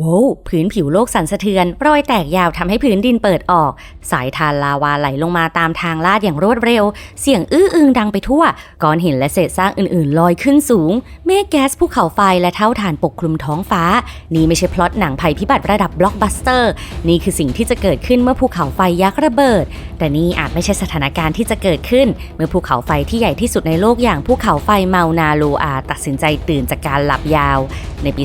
โว้วพื้นผิวโลกสั่นสะเทือน รอยแตกยาวทำให้พื้นดินเปิดออก สายทานลาวาไหลลงมาตามทางลาดอย่างรวดเร็ว เสียงอื้ออึงดังไปทั่ว ก้อนหินและเศษซากอื่นๆ ลอยขึ้นสูง เมฆแก๊สภูเขาไฟและเท่าฐานปกคลุมท้องฟ้า นี่ไม่ใช่พล็อตหนังภัยพิบัติระดับบล็อกบัสเตอร์ นี่คือสิ่งที่จะเกิดขึ้นเมื่อภูเขาไฟยักษ์ระเบิด แต่นี่อาจไม่ใช่สถานการณ์ที่จะเกิดขึ้น เมื่อภูเขาไฟที่ใหญ่ที่สุดในโลกอย่างภูเขาไฟเมานาโลอา ตัดสินใจตื่นจากการหลับยาว ในปี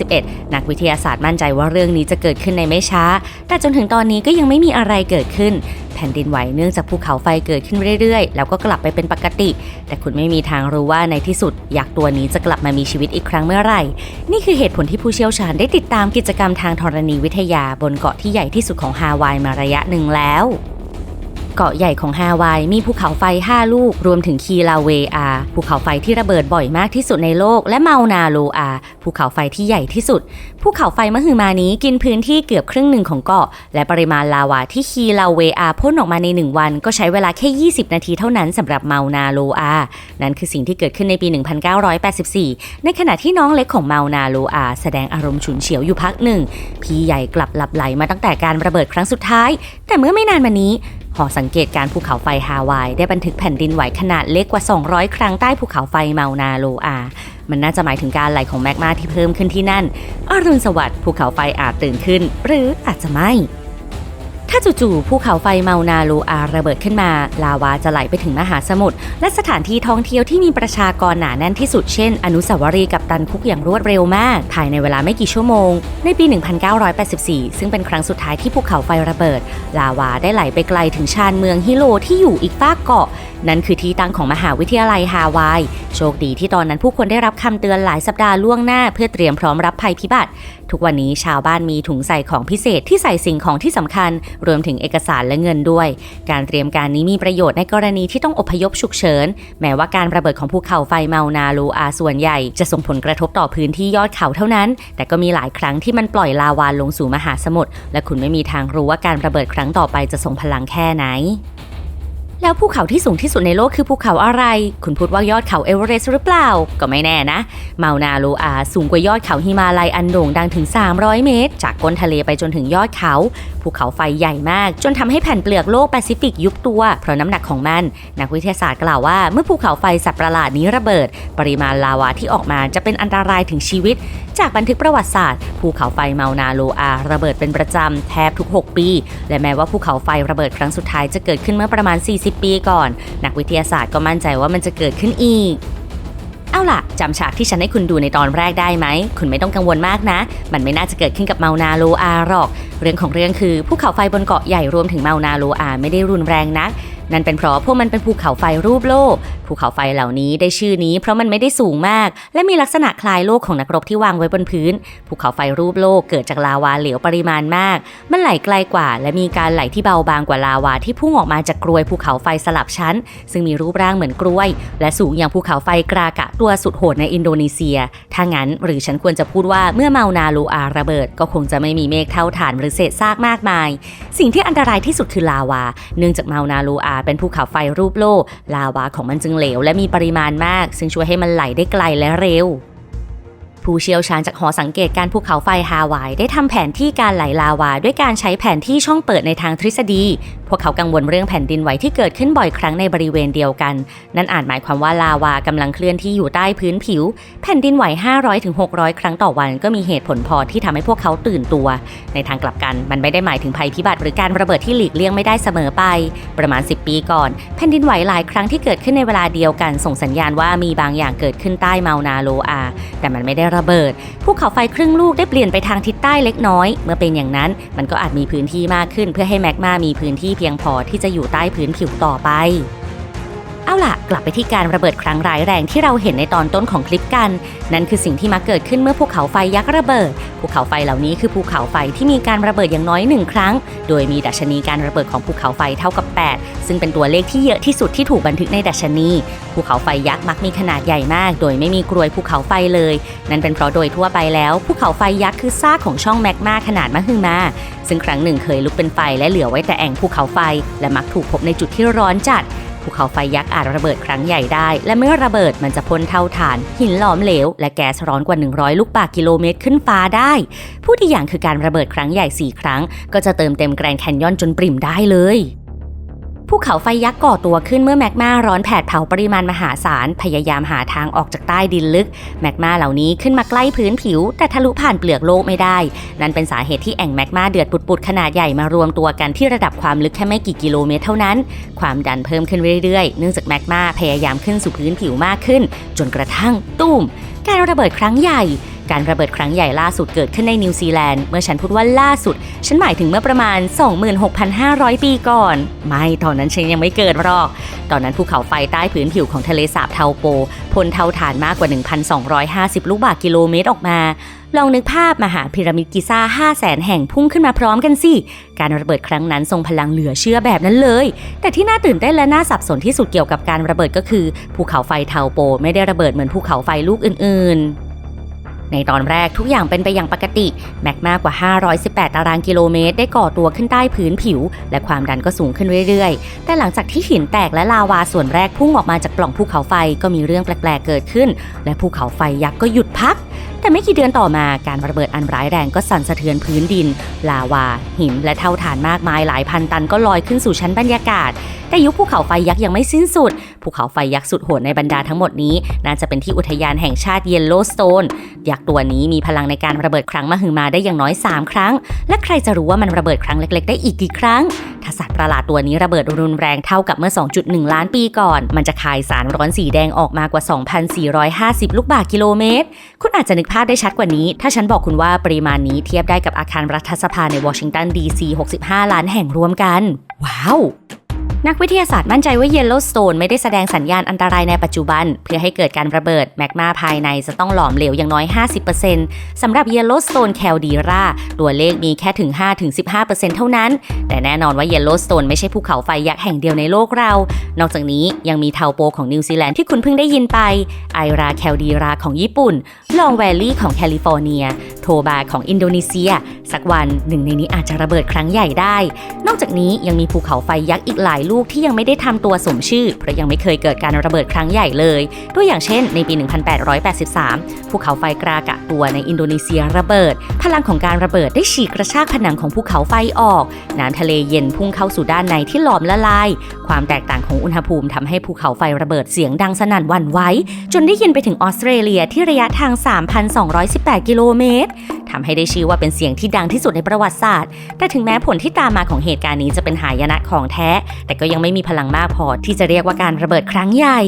2021 นักวิทยาศาสตร์มั่นใจว่าเรื่องนี้จะเกิดขึ้นในไม่ช้า แต่จนถึงตอนนี้ก็ยังไม่มีอะไรเกิดขึ้น แผ่นดินไหวเนื่องจากภูเขาไฟเกิดขึ้นเรื่อยๆ แล้วก็กลับไปเป็นปกติ แต่คุณไม่มีทางรู้ว่าในที่สุดยักษ์ตัวนี้จะกลับมามีชีวิตอีกครั้งเมื่อไหร่ นี่คือเหตุผลที่ผู้เชี่ยวชาญได้ติดตามกิจกรรมทางธรณีวิทยาบนเกาะที่ใหญ่ที่สุดของฮาวายมาระยะหนึ่งแล้ว เกาะใหญ่ของฮาวายมีภูเขาไฟ 5 ลูก รวมถึงคีลาเวอาภูเขาไฟที่ระเบิดบ่อยมากที่สุดในโลก และเมานาโลอาภูเขาไฟที่ใหญ่ที่สุด ภูเขาไฟมหึมานี้กินพื้นที่เกือบครึ่งหนึ่งของเกาะ และปริมาณลาวาที่คีลาเวอาพ่นออกมาใน 1 วัน ก็ใช้เวลาแค่ 20 นาทีเท่านั้นสำหรับเมานาโลอานั่นคือสิ่งที่เกิดขึ้นในปี 1984 ในขณะที่น้องเล็กของเมานาโลอา แสดงอารมณ์ฉุนเฉียวอยู่พักหนึ่งพี่ใหญ่กลับหลับไหลมาตั้งแต่การระเบิดครั้งสุดท้าย แต่เมื่อไม่นานมานี้ หอสังเกตการภูเขาไฟฮาวายได้บันทึกแผ่นดินไหวขนาดเล็กกว่า 200 ครั้งใต้ภูเขาไฟเมานาโลอา มันน่าจะหมายถึงการไหลของแมกมาที่เพิ่มขึ้นที่นั่น อรุณสวัสดิ์ภูเขาไฟอาจตื่นขึ้น หรืออาจจะไม่ ถ้าจู่ๆภูเขาไฟเมานาโลอาระเบิดขึ้นมา ลาวาจะไหลไปถึงมหาสมุทรและสถานที่ท่องเที่ยวที่มีประชากรหนาแน่นที่สุดเช่น อนุสาวรีย์กับตันคุกอย่างรวดเร็วมากภายในเวลาไม่กี่ชั่วโมง ในปี 1984 ซึ่งเป็นครั้งสุดท้ายที่ภูเขาไฟระเบิด ลาวาได้ไหลไปไกลถึงชานเมืองฮิโลที่อยู่อีกฟากเกาะ นั่นคือที่ตั้งของมหาวิทยาลัยฮาวาย โชคดีที่ตอนนั้นผู้คนได้รับคำเตือนหลายสัปดาห์ล่วงหน้าเพื่อเตรียมพร้อมรับภัยพิบัติ ทุกวันนี้ชาวบ้านมีถุงใส่ของพิเศษที่ใส่สิ่งของที่สำคัญรวมถึงเอกสารและเงินด้วย การเตรียมการนี้มีประโยชน์ในกรณีที่ต้องอพยพฉุกเฉิน แม้ว่าการระเบิดของภูเขาไฟเมานาลูอาส่วนใหญ่ จะส่งผลกระทบต่อพื้นที่ยอดเขาเท่านั้น แต่ก็มีหลายครั้งที่มันปล่อยลาวาลงสู่มหาสมุทรและคุณไม่มีทางรู้ว่าการระเบิดครั้งต่อไปจะส่งพลังแค่ไหน แล้วภูเขาที่สูงที่สุดในโลกคือภูเขาอะไร คุณพูดว่ายอดเขาเอเวอเรสต์หรือเปล่า ก็ไม่แน่นะ เมานาโลอาสูงกว่ายอดเขาฮิมาลัยอันโด่งดังถึง 300 เมตร จากก้นทะเลไปจนถึงยอดเขา ภูเขาไฟใหญ่มาก จนทำให้แผ่นเปลือกโลกแปซิฟิกยุบตัว เพราะน้ำหนักของมัน นักวิทยาศาสตร์กล่าวว่า เมื่อภูเขาไฟสัตว์ประหลาดนี้ระเบิด ปริมาณลาวาที่ออกมาจะเป็นอันตรายถึงชีวิต จากบันทึกประวัติศาสตร์ ภูเขาไฟเมานาโลอา ระเบิดเป็นประจำแทบทุก 6 ปี และแม้ว่าภูเขาไฟระเบิดครั้งสุดท้ายจะเกิดขึ้นเมื่อประมาณ 40ปีก่อน นักวิทยาศาสตร์ก็มั่นใจว่ามันจะเกิดขึ้นอีก เอาล่ะจำฉากที่ฉันให้คุณดูในตอนแรกได้ไหม คุณไม่ต้องกังวลมากนะ มันไม่น่าจะเกิดขึ้นกับเมานาโลอาหรอก เรื่องของเรื่องคือภูเขาไฟบนเกาะใหญ่รวมถึงเมานาโลอาไม่ได้รุนแรงนักนั่นเป็นเพราะพวกมันเป็นภูเขาไฟรูปโลก ภูเขาไฟเหล่านี้ได้ชื่อนี้เพราะมันไม่ได้สูงมาก และมีลักษณะคล้ายโลกของนักรบที่วางไว้บนพื้น ภูเขาไฟรูปโลกเกิดจากลาวาเหลวปริมาณมาก มันไหลไกลกว่า และมีการไหลที่เบาบางกว่าลาวาที่พุ่งออกมาจากกรวยภูเขาไฟสลับชั้น ซึ่งมีรูปร่างเหมือนกล้วย และสูงอย่างภูเขาไฟกรากะตัวสุดโหดในอินโดนีเซีย ถ้างั้นหรือฉันควรจะพูดว่าเมื่อเมานาโลอาระเบิด ก็คงจะไม่มีเมฆเท่าฐานหรือเศษซากมากมาย สิ่งที่อันตรายที่สุดคือลาวา เนื่องจากเมานาโลอาเป็นภูเขาไฟรูปโลกลาวาของมันจึงเหลวและมีปริมาณมาก ซึ่งช่วยให้มันไหลได้ไกลและเร็ว ผู้เชี่ยวชาญจากหอสังเกตการภูเขาไฟฮาวายได้ทำแผนที่การไหลลาวา ด้วยการใช้แผนที่ช่องเปิดในทางทฤษฎีพวกเขากังวลเรื่องแผ่นดินไหวที่เกิดขึ้นบ่อยครั้งในบริเวณเดียวกัน นั่นอาจหมายความว่าลาวากำลังเคลื่อนที่อยู่ใต้พื้นผิว แผ่นดินไหว 500-600 ครั้งต่อวันก็มีเหตุผลพอที่ทำให้พวกเขาตื่นตัว ในทางกลับกันมันไม่ได้หมายถึงภัยพิบัติหรือการระเบิดที่หลีกเลี่ยงไม่ได้เสมอไป ประมาณ 10 ปีก่อน แผ่นดินไหวหลายครั้งที่เกิดขึ้นในเวลาเดียวกัน ส่งสัญญาณว่ามีบางอย่างเกิดขึ้นใต้เมานาโลอา แต่มันไม่ได้ระเบิดภูเขาไฟครึ่งลูกได้เปลี่ยนไปทางทิศใต้เล็กน้อย เมื่อเป็นอย่างนั้นมันก็อาจมีพื้นที่มากขึ้น เพื่อให้แมกมามีพื้นที่เพียงพอที่จะอยู่ใต้พื้นผิวต่อไป เอาล่ะ กลับไปที่การระเบิดครั้งร้ายแรงที่เราเห็นในตอนต้นของคลิปกัน นั่นคือสิ่งที่มักเกิดขึ้นเมื่อภูเขาไฟยักษ์ระเบิด ภูเขาไฟเหล่านี้คือภูเขาไฟที่มีการระเบิดอย่างน้อยหนึ่งครั้ง โดยมีดัชนีการระเบิดของภูเขาไฟเท่ากับ 8 ซึ่งเป็นตัวเลขที่เยอะที่สุดที่ถูกบันทึกในดัชนี ภูเขาไฟยักษ์มักมีขนาดใหญ่มาก โดยไม่มีกรวยภูเขาไฟเลย นั่นเป็นเพราะโดยทั่วไปแล้วภูเขาไฟยักษ์คือซากของช่องแมกมาขนาดมหึมา ซึ่งครั้งหนึ่งเคยลุกเป็นไฟและเหลือไว้แต่แอ่งภูเขาไฟ และมักถูกพบในจุดที่ร้อนจัด ภูเขาไฟยักษ์อาจระเบิดครั้งใหญ่ได้ และเมื่อระเบิดมันจะพ่นเท่าฐาน หินหลอมเหลว และแก๊สร้อนกว่า 100 ลูกบาศก์กิโลเมตรขึ้นฟ้าได้ ผู้ที่อย่างคือการระเบิดครั้งใหญ่ 4 ครั้ง ก็จะเติมเต็มแกรนด์แคนยอนจนปริ่มได้เลย ภูเขาไฟยักษ์ก่อตัวขึ้นเมื่อแมกมาร้อนแผดเผาปริมาณมหาศาล พยายามหาทางออกจากใต้ดินลึก แมกมาเหล่านี้ขึ้นมาใกล้พื้นผิว แต่ทะลุผ่านเปลือกโลกไม่ได้ นั่นเป็นสาเหตุที่แอ่งแมกมาเดือดปุดๆขนาดใหญ่มารวมตัวกันที่ระดับความลึกแค่ไม่กี่กิโลเมตรเท่านั้น ความดันเพิ่มขึ้นเรื่อยๆ เนื่องจากแมกมาพยายามขึ้นสู่พื้นผิวมากขึ้น จนกระทั่งตุ้มการระเบิดครั้งใหญ่ การระเบิดครั้งใหญ่ล่าสุดเกิดขึ้นในนิวซีแลนด์เมื่อฉันพูดว่าล่าสุด ฉันหมายถึงเมื่อประมาณ 26,500 ปีก่อน ไม่ตอนนั้นฉันยังไม่เกิดหรอก ตอนนั้นภูเขาไฟใต้พื้นผิวของทะเลสาบเทาโปพ่นเทาฐานมากกว่า 1,250 ลูกบาศก์กิโลเมตรออกมาลองนึกภาพมหาพีระมิดกิซ่า5 0 0แสนแห่งพุ่งขึ้นมาพร้อมกันสิ การระเบิดครั้งนั้นทรงพลังเหลือเชื่อแบบนั้นเลย แต่ที่น่าตื่นเต้นและน่าสับสนที่สุดเกี่ยวกับการระเบิดก็คือ ภูเขาไฟเทาโป ไม่ได้ระเบิดเหมือนภูเขาไฟลูกอื่นๆ ในตอนแรกทุกอย่างเป็นไปอย่างปกติ แมกมากว่า 518 ตารางกิโลเมตร ได้ก่อตัวขึ้นใต้พื้นผิว และความดันก็สูงขึ้นเรื่อยๆ แต่หลังจากที่หินแตกและลาวาส่วนแรกพุ่งออกมาจากปล่องภูเขาไฟก็มีเรื่องแปลกๆเกิดขึ้น และภูเขาไฟยักษ์ก็หยุดพัก แต่ไม่กี่เดือนต่อมาการระเบิดอันร้ายแรงก็สั่นสะเทือนพื้นดิน ลาวา หิน และเท่าฐานมากมายหลายพันตันก็ลอยขึ้นสู่ชั้นบรรยากาศ แต่ยุคภูเขาไฟยักษ์ยังไม่สิ้นสุด ภูเขาไฟยักษ์สุดโหดในบรรดาทั้งหมดนี้ น่าจะเป็นที่อุทยานแห่งชาติเยลโลสโตนยักษ์ตัวนี้มีพลังในการระเบิดครั้งมหึมาได้อย่างน้อย 3 ครั้ง และใครจะรู้ว่ามันระเบิดครั้งเล็ก ๆ ได้อีกกี่ครั้งถ้าสัตว์ประหลาดตัวนี้ระเบิดรุนแรงเท่ากับเมื่อ 2.1 ล้านปีก่อน มันจะคายสารร้อนสีแดงออกมากว่า 2,450 ลูกบาศก์กิโลเมตร คุณอาจจะนึกภาพได้ชัดกว่านี้ ถ้าฉันบอกคุณว่าปริมาณนี้เทียบได้กับอาคารรัฐสภาในวอชิงตันดีซี65 ล้านแห่งรวมกัน ว้าว นักวิทยาศาสตร์มั่นใจว่าเยลโลสโตนไม่ได้แสดงสัญญาณอันตรายในปัจจุบัน เพื่อให้เกิดการระเบิดแมกมาภายในจะต้องหลอมเหลวอย่างน้อย 50%สำหรับเยลโลสโตนแคลดีราตัวเลขมีแค่ถึง 5-15%เท่านั้น แต่แน่นอนว่าเยลโลสโตนไม่ใช่ภูเขาไฟยักษ์แห่งเดียวในโลกเรา นอกจากนี้ยังมีเทาโปของนิวซีแลนด์ที่คุณเพิ่งได้ยินไป ไอราแคลดีราของญี่ปุ่น ลองแวลลี่ของแคลิฟอร์เนีย โทบาของอินโดนีเซีย สักวันหนึ่งในนี้อาจจะระเบิดครั้งใหญ่ได้ นอกจากนี้ยังมีภูเขาไฟยักษ์อีกหลายลูกที่ยังไม่ได้ทำตัวสมชื่อ เพราะยังไม่เคยเกิดการระเบิดครั้งใหญ่เลย ตัวอย่างเช่น ในปี 1883 ภูเขาไฟกรากะตัวในอินโดนีเซียระเบิด พลังของการระเบิดได้ฉีกกระชากผนังของภูเขาไฟออก น้ำทะเลเย็นพุ่งเข้าสู่ด้านในที่หลอมละลาย ความแตกต่างของอุณหภูมิทำให้ภูเขาไฟระเบิดเสียงดังสนั่นวันไหวจนได้ยินไปถึงออสเตรเลียที่ระยะทาง 3,218 กิโลเมตรทำให้ได้ชื่อว่าเป็นเสียงที่ดังที่สุดในประวัติศาสตร์ แต่ถึงแม้ผลที่ตามมาของเหตุการณ์นี้จะเป็นหายนะของแท้ แต่ก็ยังไม่มีพลังมากพอที่จะเรียกว่าการระเบิดครั้งใหญ่